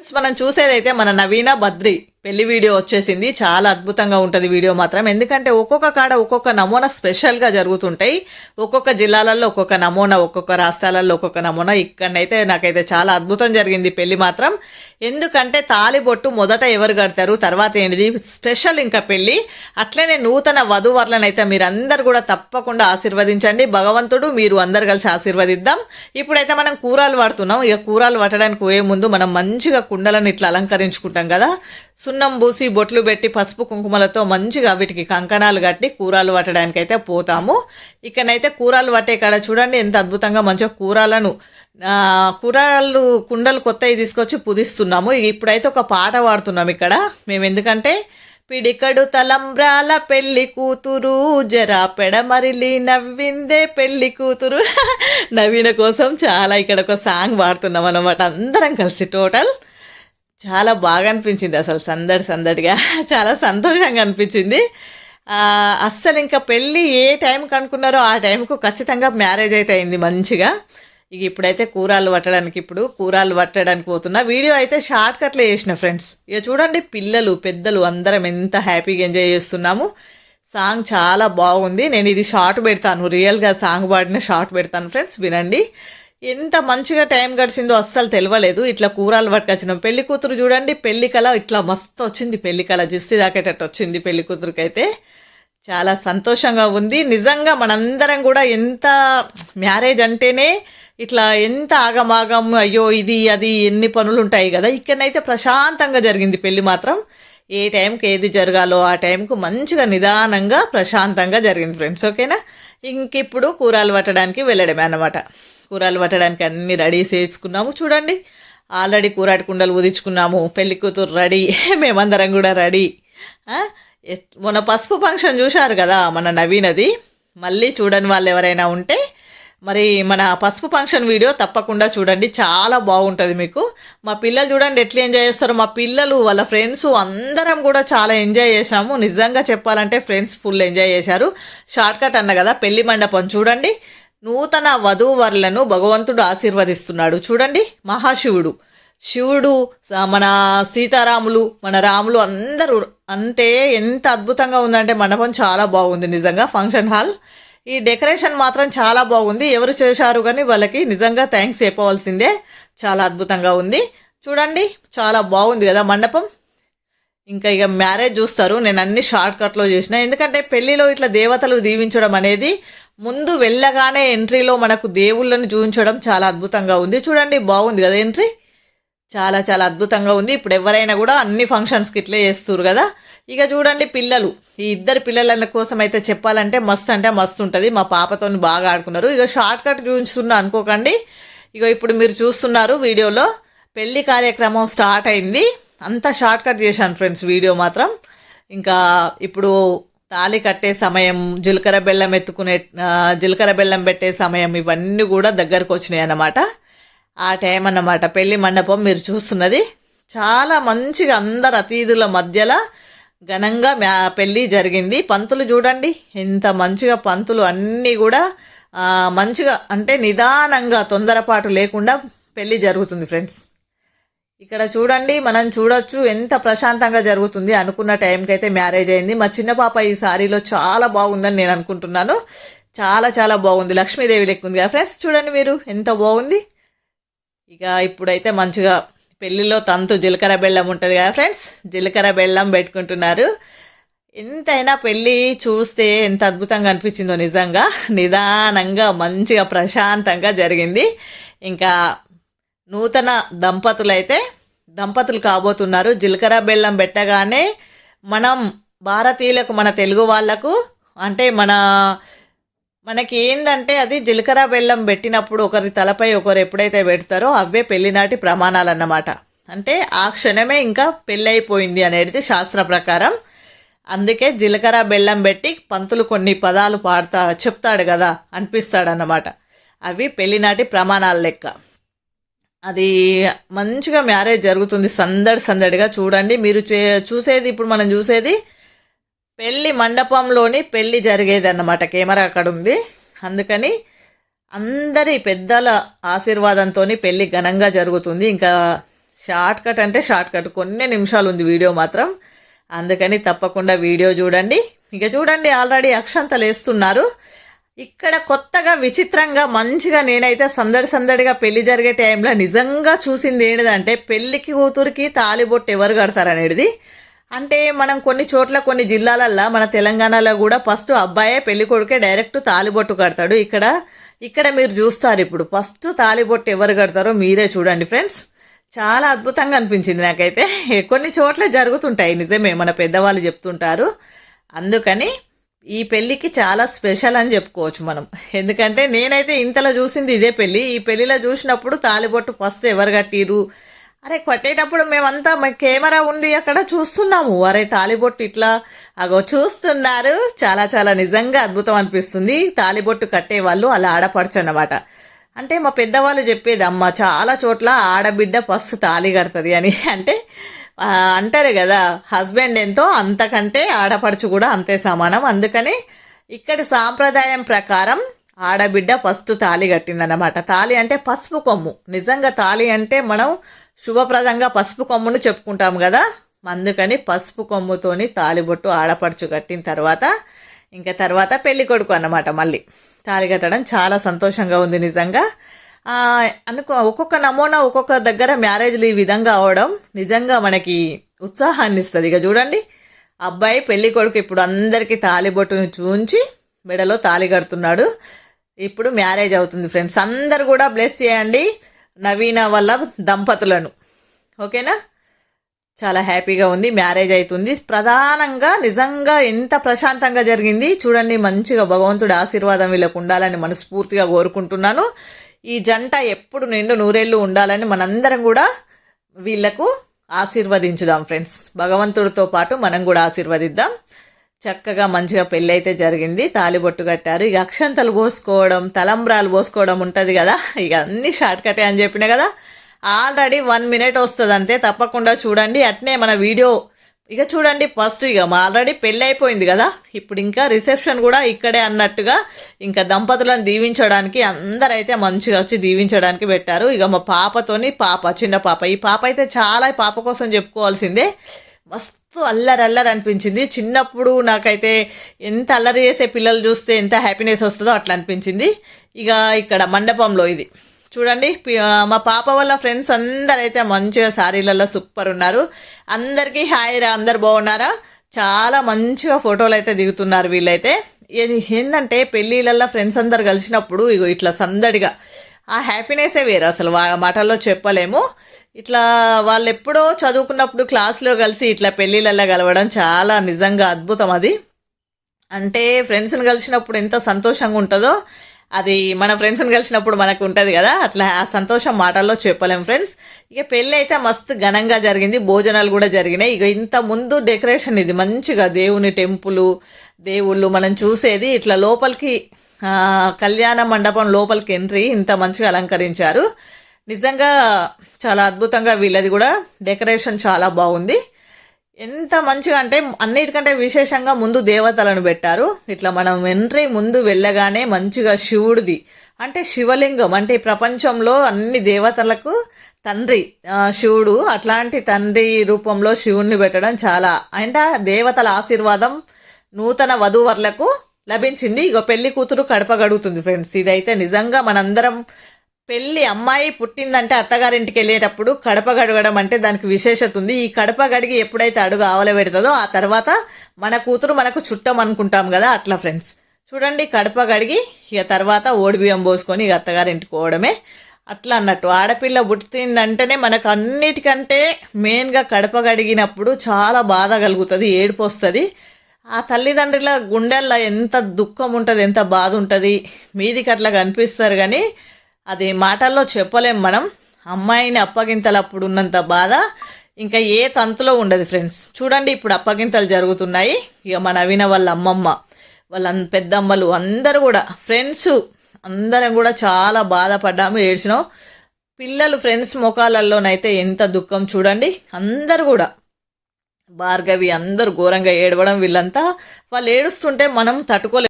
మనం చూసేదైతే మన నవీన బద్రి పెళ్ళి వీడియో వచ్చేసింది. చాలా అద్భుతంగా ఉంటుంది వీడియో మాత్రం. ఎందుకంటే ఒక్కొక్క కాడ ఒక్కొక్క నమూనా స్పెషల్గా జరుగుతుంటాయి. ఒక్కొక్క జిల్లాలలో ఒక్కొక్క నమూనా ఒక్కొక్క రాష్ట్రాలలో ఒక్కొక్క నమూనా. ఇక్కడనైతే నాకైతే చాలా అద్భుతం జరిగింది పెళ్ళి మాత్రం. ఎందుకంటే తాలిబొట్టు మొదట ఎవరు కడతారు? తర్వాత ఏంటిది? స్పెషల్ ఇంకా పెళ్ళి. అట్లనే నూతన వధువర్లనైతే మీరందరూ కూడా తప్పకుండా ఆశీర్వదించండి. భగవంతుడు మీరు అందరు కలిసి ఆశీర్వదిద్దాం. ఇప్పుడైతే మనం కూరలు పడుతున్నాం ఇక కూరలు పట్టడానికి పోయే ముందు మనం మంచిగా కుండలను ఇట్లా అలంకరించుకుంటాం కదా. సున్నం పూసి బొట్లు పెట్టి పసుపు కుంకుమలతో మంచిగా వీటికి కంకణాలు కట్టి కూరలు పట్టడానికి అయితే పోతాము. ఇక్కడనైతే కూరలు పట్టే కాడ చూడండి ఎంత అద్భుతంగా మంచిగా కూరలను కూరలు కుండలు కొత్తవి తీసుకొచ్చి పుదిస్తున్నాము. ఇప్పుడైతే ఒక పాట పాడుతున్నాం ఇక్కడ. మేము ఎందుకంటే పిడికడు తలంబ్రాల పెళ్ళి కూతురు జరా పెడమరిలి నవ్విందే పెళ్ళి కూతురు. నవీన కోసం చాలా ఇక్కడ ఒక సాంగ్ పాడుతున్నాం అనమాట అందరం కలిసి టోటల్. చాలా బాగా అనిపించింది అసలు సందడి సందడిగా. చాలా సంతోషంగా అనిపించింది. అస్సలు ఇంకా పెళ్ళి ఏ టైంకి అనుకున్నారో ఆ టైంకు ఖచ్చితంగా మ్యారేజ్ అయితే అయింది మంచిగా. ఇక ఇప్పుడైతే కూరలు పట్టడానికి ఇప్పుడు కూరలు పట్టడానికి పోతున్నా. వీడియో అయితే షార్ట్ కట్లో చేసిన ఫ్రెండ్స్. ఇక చూడండి పిల్లలు పెద్దలు అందరం ఎంత హ్యాపీగా ఎంజాయ్ చేస్తున్నాము. సాంగ్ చాలా బాగుంది. నేను ఇది షార్ట్ పెడతాను. రియల్గా సాంగ్ పాడిన షార్ట్ పెడతాను ఫ్రెండ్స్. వినండి. ఎంత మంచిగా టైం గడిచిందో అస్సలు తెలియలేదు ఇట్లా కూరలు పట్టుకొచ్చినాం. పెళ్ళి కూతురు చూడండి పెళ్ళి కళ ఇట్లా మస్తు వచ్చింది. పెళ్ళి కళ జిస్టి దాకేటట్టు వచ్చింది పెళ్ళి కూతురుకైతే. చాలా సంతోషంగా ఉంది. నిజంగా మనందరం కూడా ఎంత మ్యారేజ్ అంటేనే ఇట్లా ఎంత ఆగమాగం అయ్యో ఇది అది ఎన్ని పనులు ఉంటాయి కదా. ఇక్కడనైతే ప్రశాంతంగా జరిగింది పెళ్ళి మాత్రం. ఏ టైంకి ఏది జరగాలో ఆ టైంకు మంచిగా నిదానంగా ప్రశాంతంగా జరిగింది ఫ్రెండ్స్. ఓకేనా? ఇంక ఇప్పుడు కూరలు పట్టడానికి వెళ్ళడమే అన్నమాట. కూరలు పట్టడానికి అన్ని రెడీ చేసుకున్నాము. చూడండి ఆల్రెడీ కూరాటి కుండలు ఉదించుకున్నాము. పెళ్ళి కూతురు రెడీ. మేమందరం కూడా రెడీ. మొన్న పసుపు ఫంక్షన్ చూశారు కదా మన నవీనది. మళ్ళీ చూడని వాళ్ళు ఎవరైనా ఉంటే మరి మన పసుపు ఫంక్షన్ వీడియో తప్పకుండా చూడండి. చాలా బాగుంటుంది మీకు. మా పిల్లలు చూడండి ఎట్లా ఎంజాయ్ చేస్తారో. మా పిల్లలు వాళ్ళ ఫ్రెండ్స్ అందరం కూడా చాలా ఎంజాయ్ చేశాము. నిజంగా చెప్పాలంటే ఫ్రెండ్స్ ఫుల్ ఎంజాయ్ చేశారు. షార్ట్కట్ అన్న కదా పెళ్ళి మండపం చూడండి. నూతన వధూవరులను భగవంతుడు ఆశీర్వదిస్తున్నాడు. చూడండి మహాశివుడు. శివుడు మన సీతారాములు మన రాములు అందరూ అంటే ఎంత అద్భుతంగా ఉందంటే మండపం చాలా బాగుంది నిజంగా ఫంక్షన్ హాల్. ఈ డెకరేషన్ మాత్రం చాలా బాగుంది. ఎవరు చేశారు కానీ వాళ్ళకి నిజంగా థ్యాంక్స్ చెప్పవలసిందే. చాలా అద్భుతంగా ఉంది. చూడండి చాలా బాగుంది కదా మండపం. ఇంకా ఇక మ్యారేజ్ చూస్తారు. నేను అన్ని షార్ట్ కట్లో చేసిన. ఎందుకంటే పెళ్ళిలో ఇట్లా దేవతలు దీవించడం అనేది ముందు వెళ్ళగానే ఎంట్రీలో మనకు దేవుళ్ళని చూపించడం చాలా అద్భుతంగా ఉంది. చూడండి బాగుంది కదా ఎంట్రీ. చాలా చాలా అద్భుతంగా ఉంది. ఇప్పుడు ఎవరైనా కూడా అన్ని ఫంక్షన్స్కి ఇట్లే చేస్తారు కదా. ఇక చూడండి పిల్లలు. ఈ ఇద్దరు పిల్లల కోసం అయితే చెప్పాలంటే మస్తు అంటే మస్తు ఉంటుంది. మా పాపతో బాగా ఆడుకున్నారు. ఇక షార్ట్ కట్ చూపిస్తున్నా అనుకోకండి. ఇక ఇప్పుడు మీరు చూస్తున్నారు వీడియోలో. పెళ్ళి కార్యక్రమం స్టార్ట్ అయింది. అంతా షార్ట్ కట్ చేశాను ఫ్రెండ్స్ వీడియో మాత్రం. ఇంకా ఇప్పుడు తాళి కట్టే సమయం జీలకర్ర బెల్లం ఎత్తుకునే జీలకర్ర బెల్లం పెట్టే సమయం ఇవన్నీ కూడా దగ్గరకు వచ్చినాయి అన్నమాట. ఆ టైం అన్నమాట. పెళ్ళి మండపం మీరు చూస్తున్నది. చాలా మంచిగా అందరు అతిథుల మధ్యలో ఘనంగా మ్యా పెళ్ళి జరిగింది. పంతులు చూడండి. ఎంత మంచిగా పంతులు అన్నీ కూడా మంచిగా అంటే నిదానంగా తొందరపాటు లేకుండా పెళ్ళి జరుగుతుంది ఫ్రెండ్స్. ఇక్కడ చూడండి మనం చూడొచ్చు ఎంత ప్రశాంతంగా జరుగుతుంది అనుకున్న టైంకి అయితే మ్యారేజ్ అయింది. మా చిన్న పాప ఈ సారీలో చాలా బాగుందని నేను అనుకుంటున్నాను. చాలా చాలా బాగుంది. లక్ష్మీదేవి లెక్కుంది కదా ఫ్రెండ్స్. చూడండి మీరు ఎంత బాగుంది. ఇక ఇప్పుడైతే మంచిగా పెళ్ళిలో తంతు జీలకర్ర బెల్లం ఉంటుంది కదా ఫ్రెండ్స్ జీలకర్ర బెల్లం పెట్టుకుంటున్నారు. ఎంతైనా పెళ్ళి చూస్తే ఎంత అద్భుతంగా అనిపించిందో నిజంగా. నిదానంగా మంచిగా ప్రశాంతంగా జరిగింది. ఇంకా నూతన దంపతులైతే దంపతులు కాబోతున్నారు. జీలకర్ర బెల్లం పెట్టగానే మనం భారతీయులకు మన తెలుగు వాళ్ళకు అంటే మన మనకి ఏందంటే అది జీలకర్ర బెల్లం పెట్టినప్పుడు ఒకరి తలపై ఒకరు ఎప్పుడైతే పెడతారో అవే పెళ్ళినాటి ప్రమాణాలు అన్నమాట అంటే ఆ క్షణమే ఇంకా పెళ్ళైపోయింది అనేది శాస్త్ర ప్రకారం. అందుకే జీలకర్ర బెల్లం పెట్టి పంతులు కొన్ని పదాలు పాడతా చెప్తాడు కదా అనిపిస్తాడు అన్నమాట అవి పెళ్ళినాటి ప్రమాణాల లెక్క. అది మంచిగా మ్యారేజ్ జరుగుతుంది. సందడి సందడిగా చూడండి. మీరు చే చూసేది ఇప్పుడు మనం చూసేది పెళ్ళి మండపంలోని పెళ్ళి జరిగేది అన్నమాట కెమెరా అక్కడ ఉంది అందుకని అందరి పెద్దల ఆశీర్వాదంతో పెళ్ళి ఘనంగా జరుగుతుంది. ఇంకా షార్ట్ కట్ అంటే షార్ట్ కట్. కొన్ని నిమిషాలు ఉంది వీడియో మాత్రం. అందుకని తప్పకుండా వీడియో చూడండి. ఇక చూడండి ఆల్రెడీ అక్షంతలు వేస్తున్నారు. ఇక్కడ కొత్తగా విచిత్రంగా మంచిగా నేనైతే సందడి సందడిగా పెళ్ళి జరిగే టైంలో నిజంగా చూసింది ఏంటిదంటే పెళ్ళికి కూతురికి తాలిబొట్టు ఎవరు కడతారనేది అంటే మనం కొన్ని చోట్ల కొన్ని జిల్లాలల్లో మన తెలంగాణలో కూడా ఫస్ట్ అబ్బాయే పెళ్ళి కొడుకే డైరెక్ట్ తాలిబొట్టు కడతాడు. ఇక్కడ ఇక్కడ మీరు చూస్తారు ఇప్పుడు. ఫస్ట్ తాలిబొట్టు ఎవరు కడతారో మీరే చూడండి ఫ్రెండ్స్. చాలా అద్భుతంగా అనిపించింది నాకైతే. కొన్ని చోట్ల జరుగుతుంటాయి నిజమే. మన పెద్దవాళ్ళు చెప్తుంటారు. అందుకని ఈ పెళ్ళికి చాలా స్పెషల్ అని చెప్పుకోవచ్చు మనం. ఎందుకంటే నేనైతే ఇంతలో చూసింది ఇదే పెళ్ళి ఈ పెళ్ళిలో చూసినప్పుడు తాలిబొట్టు ఫస్ట్ ఎవరు కట్టిరు అరే కట్టేటప్పుడు మేమంతా మా కెమెరా ఉంది అక్కడ చూస్తున్నాము. అరే తాలిబొట్టు ఇట్లా అగో చూస్తున్నారు. చాలా చాలా నిజంగా అద్భుతం అనిపిస్తుంది. తాలిబొట్టు కట్టేవాళ్ళు అలా ఆడపడచ్చు అన్నమాట. అంటే మా పెద్దవాళ్ళు చెప్పేది అమ్మ చాలా చోట్ల ఆడబిడ్డ ఫస్ట్ తాళి కడుతుంది అని. అంటే అంటారు కదా హస్బెండ్ ఎంతో అంతకంటే ఆడపడుచు కూడా అంతే సమానం. అందుకని ఇక్కడి సాంప్రదాయం ప్రకారం ఆడబిడ్డ ఫస్ట్ తాళి కట్టిందన్నమాట. తాళి అంటే పసుపు కొమ్ము. నిజంగా తాళి అంటే మనం శుభప్రదంగా పసుపు కొమ్మును చెప్పుకుంటాం కదా? అందుకని పసుపు కొమ్ముతోని తాళిబొట్టు ఆడపడుచు కట్టిన తర్వాత ఇంకా తర్వాత పెళ్ళి కొడుకు అన్నమాట మళ్ళీ. తాళి కట్టడం చాలా సంతోషంగా ఉంది నిజంగా. అనుకో ఒక్కొక్క నమూనా ఒక్కొక్క దగ్గర మ్యారేజ్లు ఈ విధంగా అవడం నిజంగా మనకి ఉత్సాహాన్ని ఇస్తుంది. ఇక చూడండి అబ్బాయి పెళ్ళి కొడుకు ఇప్పుడు అందరికీ తాలిబొట్టును చూంచి మెడలో తాళి కడుతున్నాడు. ఇప్పుడు మ్యారేజ్ అవుతుంది ఫ్రెండ్స్. అందరు కూడా బ్లెస్ చేయండి. నవీన వల్ల దంపతులను. ఓకేనా? చాలా హ్యాపీగా ఉంది మ్యారేజ్ అవుతుంది ప్రధానంగా నిజంగా ఎంత ప్రశాంతంగా జరిగింది చూడండి మంచిగా భగవంతుడి ఆశీర్వాదం వీళ్ళకు ఉండాలని మనస్ఫూర్తిగా కోరుకుంటున్నాను. ఈ జంట ఎప్పుడు నిండు నూరేళ్ళు ఉండాలని మనందరం కూడా వీళ్ళకు ఆశీర్వదించుదాం ఫ్రెండ్స్. భగవంతుడితో పాటు మనం కూడా ఆశీర్వదిద్దాం. చక్కగా మంచిగా పెళ్ళి అయితే జరిగింది తాలిబొట్టు కట్టారు. ఇక అక్షంతలు పోసుకోవడం తలంబ్రాలు పోసుకోవడం ఉంటుంది కదా. ఇక అన్ని షార్ట్ కటే అని చెప్పిన కదా. ఆల్రెడీ వన్ మినిట్ వస్తుంది అంతే. తప్పకుండా చూడండి. అట్నే మన వీడియో ఇక చూడండి ఫస్ట్ ఇక మా ఆల్రెడీ పెళ్ళి అయిపోయింది కదా. ఇప్పుడు ఇంకా రిసెప్షన్ కూడా ఇక్కడే అన్నట్టుగా ఇంకా దంపతులను దీవించడానికి అందరైతే మంచిగా వచ్చి దీవించడానికి పెట్టారు. ఇక మా పాపతోని పాప చిన్న పాప. ఈ పాప అయితే చాలా పాప కోసం చెప్పుకోవాల్సిందే. మస్తు అల్లరి అల్లరి అనిపించింది. చిన్నప్పుడు నాకైతే ఎంత అల్లరి చేసే పిల్లలు చూస్తే ఎంత హ్యాపీనెస్ వస్తుందో అట్లా అనిపించింది. ఇక ఇక్కడ మండపంలో ఇది. చూడండి మా పాప వాళ్ళ ఫ్రెండ్స్ అందరైతే మంచిగా శారీలలో సూపర్ ఉన్నారు. అందరికీ హాయ్ రా అందరు బాగున్నారా? చాలా మంచిగా ఫోటోలు అయితే దిగుతున్నారు వీళ్ళైతే. ఇది ఏంటంటే పెళ్ళిళ్ళల్లో ఫ్రెండ్స్ అందరు కలిసినప్పుడు ఇగో ఇట్లా సందడిగా. ఆ హ్యాపీనెస్సే వేరు అసలు వాళ్ళ మాటల్లో చెప్పలేము. ఇట్లా వాళ్ళు ఎప్పుడో చదువుకున్నప్పుడు క్లాస్లో కలిసి ఇట్లా పెళ్ళిళ్ళల్లో కలవడం చాలా నిజంగా అద్భుతం అది. అంటే ఫ్రెండ్స్ని కలిసినప్పుడు ఎంత సంతోషంగా ఉంటుందో అది మన ఫ్రెండ్స్ని కలిసినప్పుడు మనకు ఉంటుంది కదా అట్లా ఆ సంతోషం మాటల్లో చెప్పలేం ఫ్రెండ్స్. ఇక పెళ్ళి అయితే మస్తు ఘనంగా జరిగింది భోజనాలు కూడా జరిగినాయి. ఇక ఇంత ముందు డెకరేషన్ ఇది మంచిగా దేవుని టెంపులు దేవుళ్ళు మనం చూసేది ఇట్లా లోపలికి కళ్యాణ మండపం లోపలికి ఎంట్రీ ఇంత మంచిగా అలంకరించారు. నిజంగా చాలా అద్భుతంగా వీళ్ళది కూడా. డెకరేషన్ చాలా బాగుంది. ఎంత మంచిగా అంటే అన్నిటికంటే విశేషంగా ముందు దేవతలను పెట్టారు. ఇట్లా మనం ఎంట్రీ ముందు వెళ్ళగానే మంచిగా శివుడిది. అంటే శివలింగం అంటే ప్రపంచంలో అన్ని దేవతలకు తండ్రి శివుడు అట్లాంటి తండ్రి రూపంలో శివుణ్ణి పెట్టడం చాలా. అంటే దేవతల ఆశీర్వాదం నూతన వధూవరులకు లభించింది. ఇక పెళ్ళి కూతురు కడపగడుగుతుంది ఫ్రెండ్స్. ఇదైతే నిజంగా మనందరం పెళ్ళి అమ్మాయి పుట్టిందంటే అత్తగారింటికి వెళ్ళేటప్పుడు కడప గడగడం అంటే దానికి విశేషత ఉంది. ఈ కడప గడిగి ఎప్పుడైతే అడుగు ఆవల పెడుతుందో ఆ తర్వాత మన కూతురు మనకు చుట్టం అనుకుంటాం కదా అట్లా ఫ్రెండ్స్. చూడండి కడప గడిగి ఇక తర్వాత ఓడి బియ్యం పోసుకొని ఇక అత్తగారింటికి పోవడమే. అట్లా అన్నట్టు ఆడపిల్ల పుట్టిందంటేనే మనకు అన్నిటికంటే మెయిన్గా కడప గడిగినప్పుడు చాలా బాధ కలుగుతుంది ఏడుపు వస్తుంది ఆ తల్లిదండ్రుల గుండెల్లో ఎంత దుఃఖం ఉంటుంది ఎంత బాధ ఉంటుంది మీదికి అట్లా కనిపిస్తారు కానీ అది మాటల్లో చెప్పలేం మనం. అమ్మాయిని అప్పగింతలప్పుడు ఉన్నంత బాధ ఇంకా ఏ తంతులో ఉండదు ఫ్రెండ్స్. చూడండి ఇప్పుడు అప్పగింతలు జరుగుతున్నాయి. ఇక మా నవీన వాళ్ళ అమ్మమ్మ వాళ్ళ పెద్దమ్మలు అందరూ కూడా ఫ్రెండ్స్ అందరం కూడా చాలా బాధపడ్డాము ఏడ్చినాం. పిల్లలు ఫ్రెండ్స్ ముఖాలలోనైతే ఎంత దుఃఖం చూడండి. అందరు కూడా భార్గవి అందరూ ఘోరంగా ఏడవడం వీళ్ళంతా. వాళ్ళు ఏడుస్తుంటే మనం తట్టుకోలేదు